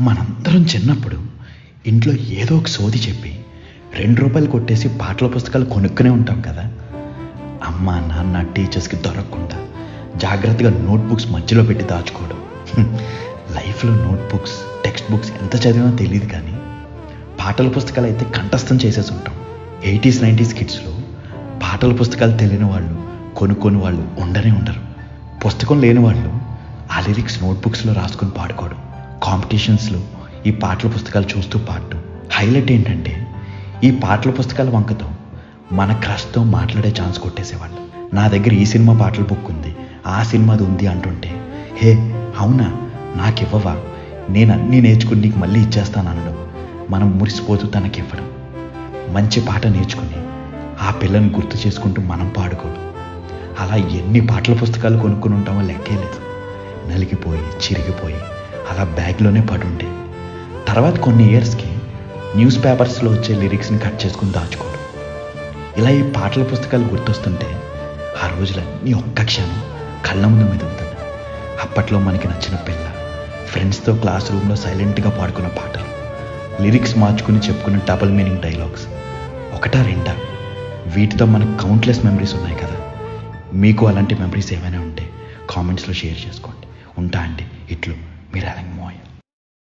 మనందరం చిన్నప్పుడు ఇంట్లో ఏదో ఒక సోది చెప్పి రెండు రూపాయలు కొట్టేసి పాటల పుస్తకాలు కొనుక్కునే ఉంటాం కదా. అమ్మ నాన్న టీచర్స్కి దొరకకుండా జాగ్రత్తగా నోట్బుక్స్ మధ్యలో పెట్టి దాచుకోవడం. లైఫ్లో నోట్బుక్స్ టెక్స్ట్ బుక్స్ ఎంత చదివినా తెలియదు కానీ పాటల పుస్తకాలు అయితే కంఠస్థం చేసేసి ఉంటాం. ఎయిటీస్ నైంటీస్ కిడ్స్లో పాటల పుస్తకాలు తెలియని వాళ్ళు కొనుక్కొని వాళ్ళు ఉండనే ఉండరు. పుస్తకం లేని వాళ్ళు ఆ లిరిక్స్ నోట్బుక్స్లో రాసుకొని పాడుకోవడం. కాంపిటీషన్స్లో ఈ పాటల పుస్తకాలు చూస్తూ పాడటం. హైలైట్ ఏంటంటే ఈ పాటల పుస్తకాల వంకతో మన క్రష్తో మాట్లాడే ఛాన్స్ కొట్టేసేవాళ్ళు. నా దగ్గర ఈ సినిమా పాటల బుక్ ఉంది ఆ సినిమాది ఉంది అంటుంటే హే అవునా? నాకు ఇవ్వవా నేను అన్నీ నేర్చుకుని నీకు మళ్ళీ ఇచ్చేస్తాను అనడం మనం మురిసిపోతూ తనకి ఇవ్వడం మంచి పాట నేర్చుకుని ఆ పిల్లని గుర్తు చేసుకుంటూ మనం పాడుకోవడం. అలా ఎన్ని పాటల పుస్తకాలు కొనుక్కుని ఉంటామో లెక్కే లేదు. నలిగిపోయి చిరిగిపోయి అలా బ్యాగ్లోనే పడుండే. తర్వాత కొన్ని ఇయర్స్కి న్యూస్ పేపర్స్లో వచ్చే లిరిక్స్ని కట్ చేసుకుని దాచుకోడు. ఇలా ఈ పాటల పుస్తకాలు గుర్తొస్తుంటే ఆ రోజులన్నీ ఒక్క క్షణం కళ్ళ ముందు మెదులుతున్నాయి అప్పట్లో మనకి నచ్చిన పిల్ల ఫ్రెండ్స్తో క్లాస్ రూమ్లో సైలెంట్గా పాడుకున్న పాటలు లిరిక్స్ మార్చుకుని చెప్పుకున్న డబుల్ మీనింగ్ డైలాగ్స్ ఒకటా రెండా? వీటితో మనకు కౌంట్లెస్ మెమరీస్ ఉన్నాయి కదా. మీకు అలాంటి మెమరీస్ ఏమైనా ఉంటే కామెంట్స్లో షేర్ చేసుకోండి. ఉంటా